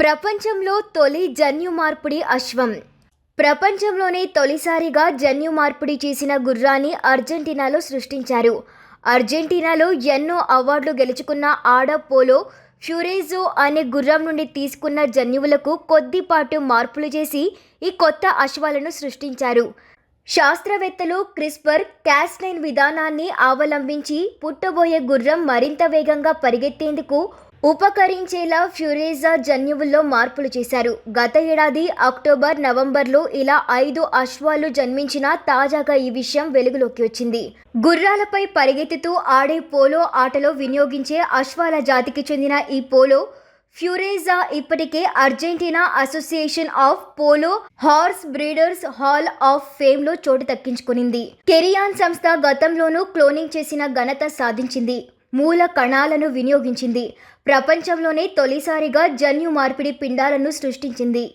ప్రపంచంలో తొలి జన్యు మార్పిడి అశ్వం. ప్రపంచంలోనే తొలిసారిగా జన్యు మార్పిడి చేసిన గుర్రాన్ని అర్జెంటీనాలో సృష్టించారు. అర్జెంటీనాలో ఎన్నో అవార్డులు గెలుచుకున్న ఆడ పోలో ఫ్యూరేజో అనే గుర్రం నుండి తీసుకున్న జన్యువులకు కొద్దిపాటు మార్పులు చేసి ఈ కొత్త అశ్వాలను సృష్టించారు. శాస్త్రవేత్తలు క్రిస్పర్ క్యాస్లైన్ విధానాన్ని అవలంబించి పుట్టబోయే గుర్రం మరింత వేగంగా పరిగెత్తేందుకు ఉపకరించేలా ఫ్యూరేజా జన్యువుల్లో మార్పులు చేశారు. గత ఏడాది అక్టోబర్ నవంబర్లో ఇలా ఐదు అశ్వాలు జన్మించిన తాజాగా ఈ విషయం వెలుగులోకి వచ్చింది. గుర్రాలపై పరిగెత్తుతూ ఆడే పోలో ఆటలో వినియోగించే అశ్వాల జాతికి చెందిన ఈ పోలో ఫ్యూరేజా ఇప్పటికే Argentina association of polo horse breeders hall of ఫేమ్లో చోటు దక్కించుకునింది. కెరియాన్ సంస్థ గతంలోనూ క్లోనింగ్ చేసిన ఘనత సాధించింది. మూల కణాలను వినియోగించింది. ప్రపంచంలోనే తొలిసారిగా జన్యు మార్పిడి పిండాలను సృష్టించింది.